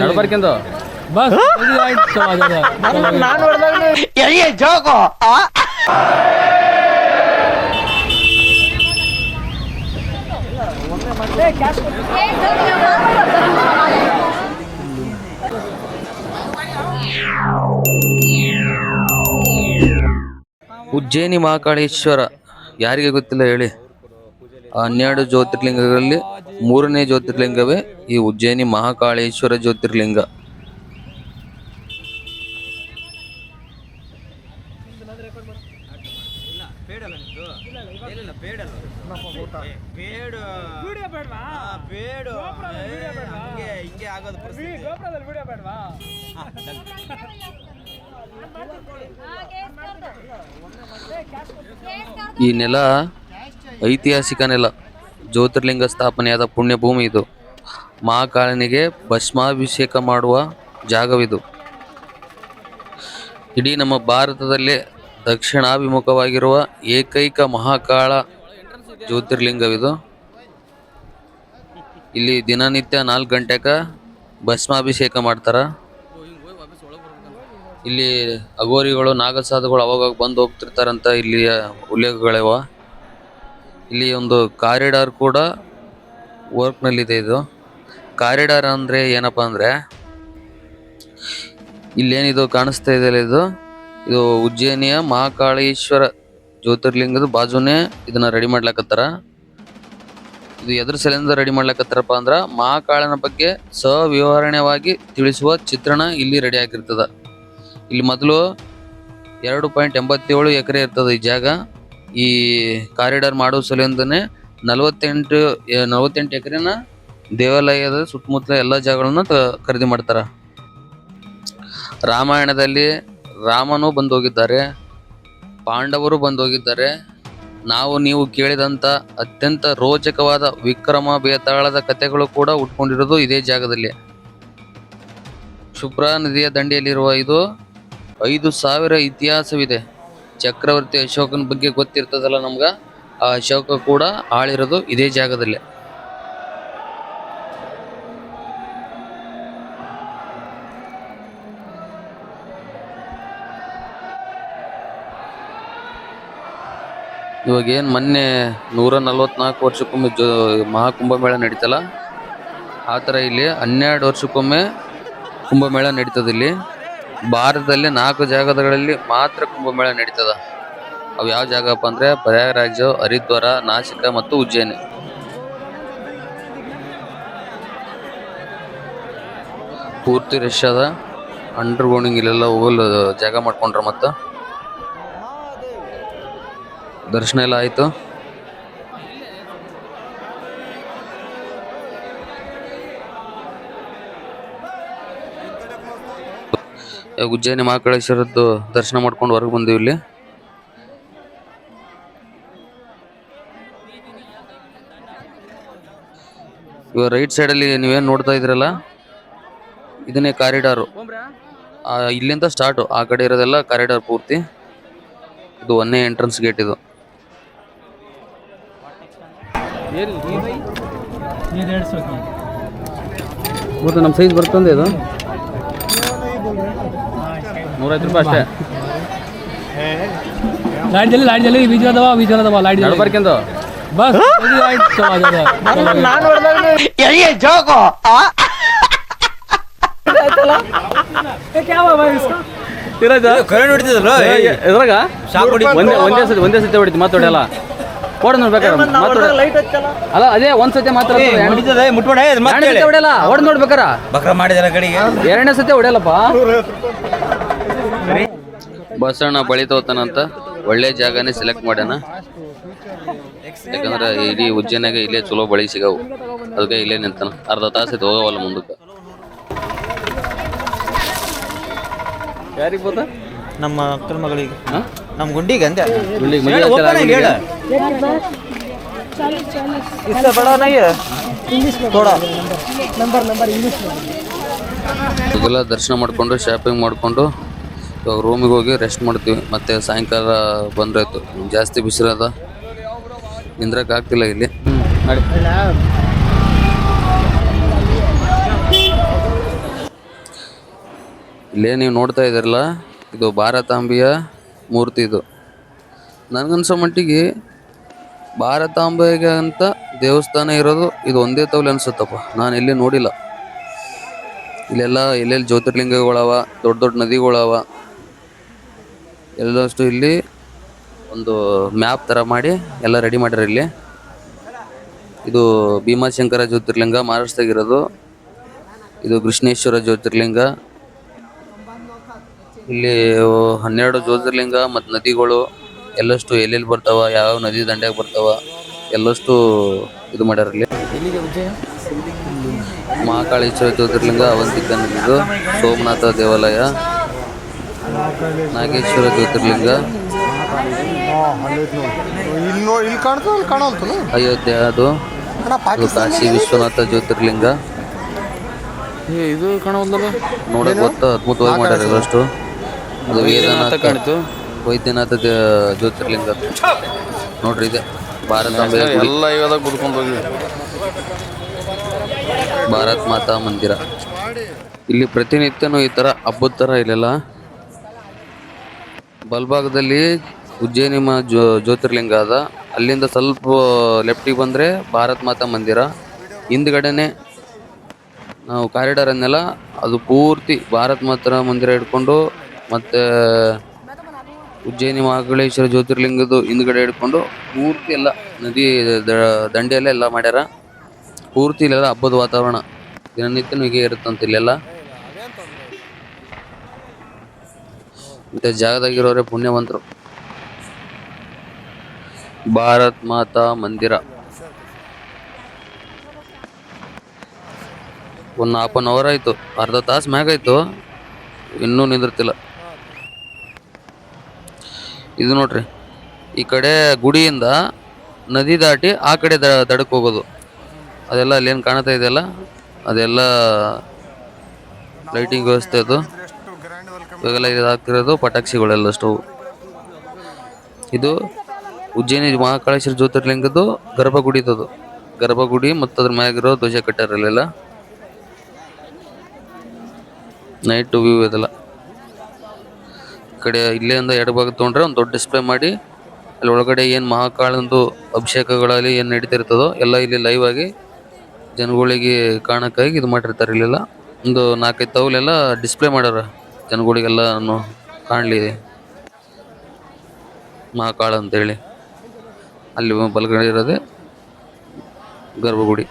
ನಡ್ಬರ್ಕೆಂದು. ಬಸ್ ನಾನು ಜೋಕು ಉಜ್ಜಯಿನಿ ಮಹಾಕಾಳೇಶ್ವರ ಯಾರಿಗೆ ಗೊತ್ತಿಲ್ಲ ಹೇಳಿ. ಹನ್ನೆರಡು ಜ್ಯೋತಿರ್ಲಿಂಗಗಳಲ್ಲಿ ಮೂರನೇ ಜ್ಯೋತಿರ್ಲಿಂಗವೇ ಈ ಉಜ್ಜಯಿನಿ ಮಹಾಕಾಳೇಶ್ವರ ಜ್ಯೋತಿರ್ಲಿಂಗ. ಈ ನೆಲ ಐತಿಹಾಸಿಕ ನೆಲ, ಜ್ಯೋತಿರ್ಲಿಂಗ ಸ್ಥಾಪನೆಯಾದ ಪುಣ್ಯಭೂಮಿ ಇದು. ಮಹಾಕಾಳನಿಗೆ ಭಸ್ಮಾಭಿಷೇಕ ಮಾಡುವ ಜಾಗವಿದು. ಇಡೀ ನಮ್ಮ ಭಾರತದಲ್ಲೇ ದಕ್ಷಿಣಾಭಿಮುಖವಾಗಿರುವ ಏಕೈಕ ಮಹಾಕಾಳ ಜ್ಯೋತಿರ್ಲಿಂಗವಿದು. ಇಲ್ಲಿ ದಿನನಿತ್ಯ ನಾಲ್ಕು ಗಂಟೆಗೆ ಭಸ್ಮಾಭಿಷೇಕ ಮಾಡ್ತಾರ. ಇಲ್ಲಿ ಅಗೋರಿಗಳು ನಾಗಸಾಧುಗಳು ಅವಾಗ ಬಂದು ಹೋಗ್ತಿರ್ತಾರಂತ ಇಲ್ಲಿಯ ಉಲ್ಲೇಖಗಳಿವ. ಇಲ್ಲಿ ಒಂದು ಕಾರಿಡಾರ್ ಕೂಡ ವರ್ಕ್ ನಲ್ಲಿದೆ ಇದು. ಕಾರಿಡಾರ್ ಅಂದ್ರೆ ಏನಪ್ಪ ಇಲ್ಲಿ ಇಲ್ಲೇನಿದು ಕಾಣಿಸ್ತಾ ಇದೆ ಇದು. ಇದು ಉಜ್ಜಯನಿಯ ಮಹಾಕಾಳೇಶ್ವರ ಜ್ಯೋತಿರ್ಲಿಂಗದ ಬಾಜುನೇ ಇದನ್ನ ರೆಡಿ ಮಾಡ್ಲಕತ್ತಾರ. ಇದು ಎದ್ರ ಸಲಿಂದ ರೆಡಿ ಮಾಡ್ಲಕತ್ತಾರಪ್ಪ ಅಂದ್ರ ಮಹಾಕಾಳನ ಬಗ್ಗೆ ಸವಿವರಣೆಯವಾಗಿ ತಿಳಿಸುವ ಚಿತ್ರಣ ಇಲ್ಲಿ ರೆಡಿ ಆಗಿರ್ತದ. ಇಲ್ಲಿ ಮೊದಲು ಎರಡು ಪಾಯಿಂಟ್ ಎಂಬತ್ತೇಳು ಎಕರೆ ಇರ್ತದ ಈ ಜಾಗ. ಈ ಕಾರಿಡಾರ್ ಮಾಡೋ ಸಲಿಂದನೇ ನಲವತ್ತೆಂಟು ನಲವತ್ತೆಂಟು ಎಕರೆನ ದೇವಾಲಯದ ಸುತ್ತಮುತ್ತಲ ಎಲ್ಲ ಜಾಗಗಳನ್ನ ಖರೀದಿ ಮಾಡ್ತಾರ. ರಾಮಾಯಣದಲ್ಲಿ ರಾಮನು ಬಂದು ಹೋಗಿದ್ದಾರೆ ಪಾಂಡವರು ಬಂದು ಹೋಗಿದ್ದಾರೆ ನಾವು ನೀವು ಕೇಳಿದಂತ ಅತ್ಯಂತ ರೋಚಕವಾದ ವಿಕ್ರಮ ಬೇತಾಳದ ಕಥೆಗಳು ಕೂಡ ಉಟ್ಕೊಂಡಿರೋದು ಇದೇ ಜಾಗದಲ್ಲಿ. ಶುಭ್ರಾ ನದಿಯ ದಂಡೆಯಲ್ಲಿರುವ ಇದು ಐದು ಸಾವಿರ ಇತಿಹಾಸವಿದೆ. ಚಕ್ರವರ್ತಿ ಅಶೋಕನ ಬಗ್ಗೆ ಗೊತ್ತಿರ್ತದಲ್ಲ ನಮ್ಗ? ಆ ಅಶೋಕ ಕೂಡ ಆಳಿರೋದು ಇದೇ ಜಾಗದಲ್ಲಿ. ಇವಾಗ ಏನ್ ಮೊನ್ನೆ ನೂರ ನಲ್ವತ್ನಾಲ್ಕು ವರ್ಷಕ್ಕೊಮ್ಮೆ ಜೋ ಮಹಾಕುಂಭಮೇಳ ನಡೀತಲ್ಲ? ಆ ಥರ ಇಲ್ಲಿ ಹನ್ನೆರಡು ವರ್ಷಕ್ಕೊಮ್ಮೆ ಕುಂಭಮೇಳ ನಡೀತದೆ ಇಲ್ಲಿ. ಭಾರತದಲ್ಲಿ ನಾಲ್ಕು ಜಾಗಗಳಲ್ಲಿ ಮಾತ್ರ ಕುಂಭಮೇಳ ನಡೀತದ. ಅವು ಯಾವ ಜಾಗಪ್ಪ ಅಂದ್ರೆ ಪ್ರಯಾಗರಾಜ್, ಹರಿದ್ವಾರ, ನಾಸಿಕ ಮತ್ತು ಉಜ್ಜಯಿನಿ. ಪೂರ್ತಿ ರಶ್ ಅದ. ಅಂಡರ್ ಗ್ರೌಂಡಿಂಗ್ ಇಲ್ಲೆಲ್ಲ ಹೋಗಲು ಜಾಗ ಮಾಡ್ಕೊಂಡ್ರ ಮತ್ತು. ದರ್ಶನ ಎಲ್ಲ ಆಯ್ತು. ಉಜ್ಜಯಿನಿ ಮಹಾಕಾಳೇಶ್ವರದ್ದು ದರ್ಶನ ಮಾಡ್ಕೊಂಡು ಹೊರಗೆ ಬಂದಿವಿ ಇಲ್ಲಿ. ಇವಾಗ ರೈಟ್ ಸೈಡಲ್ಲಿ ನೀವೇನು ನೋಡ್ತಾ ಇದ್ರಲ್ಲ ಇದನ್ನೇ ಕಾರಿಡಾರು ಇಲ್ಲಿಂದ ಸ್ಟಾರ್ಟು ಆ ಕಡೆ ಇರೋದೆಲ್ಲ ಕಾರಿಡಾರ್ ಪೂರ್ತಿ. ಇದು ಒಂದೇ ಎಂಟ್ರೆನ್ಸ್ ಗೇಟ್ ಇದು. ನಮ್ಮ ಸೈಜ್ ಬರ್ತಂದೆ ಇದು. ನೂರೈವತ್ತು ರೂಪಾಯಿ ಅಷ್ಟೇ. ಲೈಟ್ ಜಲ್ಲಿ ಲೈಟ್ ಜಲ್ಲಿ ಬೀಜ ಅದಾವ ಬೀಜ ಅದಾವ ಲೈಟ್ ಜಲ್ಲಿ ಬರ್ಕೆಂದು ಬಸ್ ನಾನು ಜೋಕೋ ಒಂದೇ ಒಂದೇ ಒಂದೇ ಅಲ್ಲ. ಅದೇ ಒಂದ್ ಸತಿ ಮಾತ್ರ ಹೊಡೆಯಲ್ಲ ಬಕ್ರ ಎರಡನೇ ಸತಿ ಹೊಡೆಯಲ್ಲಪ್ಪ. ಬಸಣ್ಣ ಬಳಿ ತಗೋತಾನಂತ ಒಳ್ಳೆ ಜಾಗನೇ ಸೆಲೆಕ್ಟ್ ಮಾಡ್ಯಾನ ಯಾಕಂದ್ರೆ ಇಡೀ ಉಜ್ಜಯಿನಾಗ ಇಲ್ಲೇ ಚಲೋ ಬಳಿ ಸಿಗವು ಅದಕ್ಕೆ ಇಲ್ಲೇ ನಿಂತಾನ ಅರ್ಧ ತಾಸು ಐತೆ ಹೋಗವಲ್ಲ ಮುಂದಕ್ಕೆ ಯಾರಿಗೆ ಬೋದ ನಮ್ಮ ಅಕ್ಕನ ಮಗಳಿಗೆ ಹಾ? ನಮ್ಮ ಗುಂಡಿಗೆ ಅಂದೆ ಗುಂಡಿಗೆ ಮದುವೆ ಹೇಳು, ಆಗ್ತಲ್ಲ ಒಪ್ಪನೆ ಗುಂಡಿಗೆ? ಹೇಳು. इससे बड़ा नहीं है थोड़ा ಇದೆಲ್ಲ ದರ್ಶನ ಮಾಡಿಕೊಂಡು ಶಾಪಿಂಗ್ ಮಾಡಿಕೊಂಡು ಇವಾಗ ರೂಮಿಗೆ ಹೋಗಿ ರೆಸ್ಟ್ ಮಾಡ್ತೀವಿ. ಮತ್ತೆ ಸಾಯಂಕಾಲ ಬಂದ್ರಾಯ್ತು ಜಾಸ್ತಿ ಬಿಸಿಲದ ನಿಂದ್ರಕ್ಕೆ ಆಗ್ತಿಲ್ಲ ಇಲ್ಲಿ. ಇಲ್ಲೇ ನೀವು ನೋಡ್ತಾ ಇದ್ದೀರಲ್ಲ, ಇದು ಭಾರತಾಂಬೆಯ ಮೂರ್ತಿ ಇದು. ನನಗನ್ಸೋ ಮಟ್ಟಿಗೆ ಭಾರತಾಂಬೆಗೆ ಅಂತ ದೇವಸ್ಥಾನ ಇರೋದು ಇದು ಒಂದೇ ತವಲೆ ಅನ್ಸುತ್ತಪ್ಪ. ನಾನು ಎಲ್ಲಿ ನೋಡಿಲ್ಲ. ಇಲ್ಲೆಲ್ಲ ಎಲ್ಲೆಲ್ಲಿ ಜ್ಯೋತಿರ್ಲಿಂಗಗಳವ, ದೊಡ್ಡ ದೊಡ್ಡ ನದಿಗಳವ ಎಲ್ಲಷ್ಟು ಇಲ್ಲಿ ಒಂದು ಮ್ಯಾಪ್ ತರ ಮಾಡಿ ಎಲ್ಲ ರೆಡಿ ಮಾಡ್ಯಾರ ಇಲ್ಲಿ. ಇದು ಭೀಮಾಶಂಕರ ಜ್ಯೋತಿರ್ಲಿಂಗ ಮಹಾರಾಷ್ಟ್ರದಾಗಿರೋದು. ಇದು ಕೃಷ್ಣೇಶ್ವರ ಜ್ಯೋತಿರ್ಲಿಂಗ. ಇಲ್ಲಿ ಹನ್ನೆರಡು ಜ್ಯೋತಿರ್ಲಿಂಗ ಮತ್ತು ನದಿಗಳು ಎಲ್ಲಷ್ಟು ಎಲ್ಲೆಲ್ಲಿ ಬರ್ತಾವ ಯಾವ ನದಿ ದಂಡ್ಯಾಗ ಬರ್ತಾವ, ಎಲ್ಲಷ್ಟು ಇದು ಮಾಡ್ಯಾರ ಇಲ್ಲಿ. ಮಹಾಕಾಳೇಶ್ವರ ಜ್ಯೋತಿರ್ಲಿಂಗ ಅವಂತಿಕ ಸೋಮನಾಥ ದೇವಾಲಯ. ನಾಗೇಶ್ವರ ಜ್ಯೋತಿರ್ಲಿಂಗ. ಅಯೋಧ್ಯೆ ಅದು. ಕಾಶಿ ವಿಶ್ವನಾಥ ಜ್ಯೋತಿರ್ಲಿಂಗ. ಇದು ನೋಡಕ್ ಗೊತ್ತ ಅದ್ಭುತವಾಗಿ ಮಾಡ್ಯಾರ ಎಲ್ಲಷ್ಟು ಅದು ವೇದನಾಥ ಕಾಣಿತು. ವೈದ್ಯನಾಥ ಜ್ಯೋತಿರ್ಲಿಂಗ. ನೋಡ್ರಿ ಇದೆ. ಭಾರತ ಎಲ್ಲ ಇವಾಗ ಹೋಗಿ. ಭಾರತ್ ಮಾತಾ ಮಂದಿರ. ಇಲ್ಲಿ ಪ್ರತಿನಿತ್ಯನೂ ಈ ತರ ಹಬ್ಬದ ಥರ ಇಲ್ಲೆಲ್ಲ. ಬಲ್ಭಾಗದಲ್ಲಿ ಉಜ್ಜಯಿನಿ ಮಾ ಜ್ಯೋ ಜ್ಯೋತಿರ್ಲಿಂಗ ಅದ. ಅಲ್ಲಿಂದ ಸ್ವಲ್ಪ ಲೆಫ್ಟಿಗೆ ಬಂದರೆ ಭಾರತ್ ಮಾತಾ ಮಂದಿರ. ಹಿಂದ್ಗಡೆನೆ ನಾವು ಕಾರಿಡಾರ್ ಅನ್ನೆಲ್ಲ ಅದು ಪೂರ್ತಿ ಭಾರತ್ ಮಾತಾ ಮಂದಿರ ಹಿಡ್ಕೊಂಡು ಮತ್ತು ಉಜ್ಜಯಿನಿ ಮಹಾಕಾಳೇಶ್ವರ ಜ್ಯೋತಿರ್ಲಿಂಗದ ಹಿಂದ್ಗಡೆ ಹಿಡ್ಕೊಂಡು ಪೂರ್ತಿ ಎಲ್ಲ ನದಿ ದಂಡೆಯಲ್ಲ ಎಲ್ಲ ಮಾಡ್ಯಾರ. ಪೂರ್ತಿ ಇಲ್ಲೆಲ್ಲ ಹಬ್ಬದ ವಾತಾವರಣ ದಿನನಿತ್ಯನೂ ಹೀಗೆ ಇರುತ್ತಂತ ಇಲ್ಲೆಲ್ಲ. ಮತ್ತೆ ಜಾಗದಾಗಿರೋರೆ ಪುಣ್ಯವಂತರು. ಭಾರತ್ ಮಾತಾ ಮಂದಿರ. ಒಂದು ಹಾಫ್ ಅನ್ ಅವರ್ ಆಯ್ತು. ಅರ್ಧ ತಾಸು ಮ್ಯಾಗ ಆಯ್ತು. ಇನ್ನೂ ನಿಂದಿರ್ತಿಲ್ಲ. ಇದು ನೋಡ್ರಿ. ಈ ಕಡೆ ಗುಡಿಯಿಂದ ನದಿ ದಾಟಿ ಆ ಕಡೆ ದಡಕ್ಕೆ ಹೋಗೋದು. ಅದೆಲ್ಲ ಅಲ್ಲೇನು ಕಾಣ್ತಾ ಇದೆಯಲ್ಲ? ಅದೆಲ್ಲ ಲೈಟಿಂಗ್ ವ್ಯವಸ್ಥೆ ಅದು. ಇವಾಗೆಲ್ಲ ಇದಾಗ್ತಿರೋದು ಪಟಾಕ್ಷಿಗಳೆಲ್ಲ ಸ್ಟವ್ ಇದು ಉಜ್ಜಯಿನಿ ಮಹಾಕಾಳೇಶ್ವರ ಜ್ಯೋತಿರ್ಲಿಂಗದ್ದು ಗರ್ಭಗುಡಿದದು ಗರ್ಭಗುಡಿ ಮತ್ತು ಅದ್ರ ಮ್ಯಾಗಿರೋ ಧ್ವಜ ಕಟ್ಟಾರಲ್ಲೆಲ್ಲ. ನೈಟ್ ವ್ಯೂ ಇದೆಲ್ಲ. ಕಡೆ ಎರಡು ಭಾಗ ತೊಗೊಂಡ್ರೆ ಒಂದು ದೊಡ್ಡ ಡಿಸ್ಪ್ಲೇ ಮಾಡಿ. ಅಲ್ಲಿ ಒಳಗಡೆ ಏನು ಮಹಾಕಾಳಂದು ಅಭಿಷೇಕಗಳಲ್ಲಿ ಏನು ನಡೀತಿರ್ತದೋ ಎಲ್ಲ ಇಲ್ಲಿ ಲೈವ್ ಆಗಿ ಜನಗಳಿಗೆ ಕಾಣಕ್ಕಾಗಿ ಇದು ಮಾಡಿರ್ತಾರೆ ಇಲ್ಲೆಲ್ಲ. ಒಂದು ನಾಲ್ಕೈದು ತೌಲೆಲ್ಲ ಡಿಸ್ಪ್ಲೇ ಮಾಡ್ಯಾರ ಜನಗಳಿಗೆಲ್ಲ ಕಾಣಲಿ ಮಹಾಕಾಳ ಅಂತೇಳಿ. ಅಲ್ಲಿ ಬಲಗಡೆ ಇರೋದೇ ಗರ್ಭಗುಡಿ.